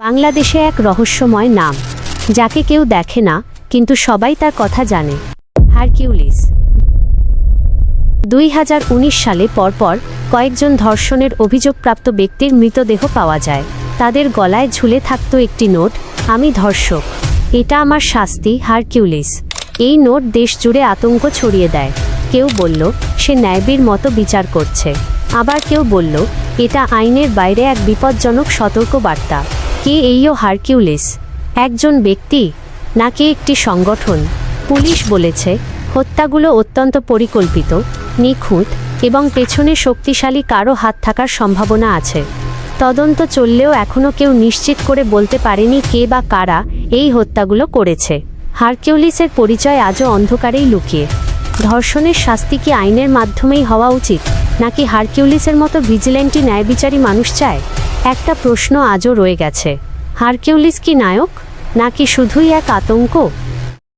বাংলাদেশে এক রহস্যময় নাম, যাকে কেউ দেখে না, কিন্তু সবাই তার কথা জানে। হারকিউলিস। দুই হাজার উনিশ সালে পরপর কয়েকজন ধর্ষণের অভিযোগপ্রাপ্ত ব্যক্তির মৃতদেহ পাওয়া যায়। তাদের গলায় ঝুলে থাকত একটি নোট, আমি ধর্ষক। এটা আমার শাস্তি, হারকিউলিস। এই নোট দেশ জুড়ে আতঙ্ক ছড়িয়ে দেয়। কেউ বলল, সে ন্যায়বীর মতো বিচার করছে। আবার কেউ বলল, এটা আইনের বাইরে এক বিপজ্জনক সতর্কবার্তা। কে এইও হারকিউলিস? একজন ব্যক্তি? নাকি একটি সংগঠন? পুলিশ বলেছে, হত্যাগুলো অত্যন্ত পরিকল্পিত, নিখুঁত এবং পেছনে শক্তিশালী কারও হাত থাকার সম্ভাবনা আছে। তদন্ত চললেও এখনও কেউ নিশ্চিত করে বলতে পারেনি কে বা কারা এই হত্যাগুলো করেছে। হারকিউলিসের পরিচয় আজও অন্ধকারেই লুকিয়ে। ধর্ষণের শাস্তি কি আইনের মাধ্যমেই হওয়া উচিত? নাকি হারকিউলিসের মতো ভিজিল্যান্টি ন্যায়বিচারী মানুষ চায়? একটা প্রশ্ন আজও রয়ে গেছে। হারকিউলিস কি নায়ক? নাকি শুধুই এক আতঙ্ক?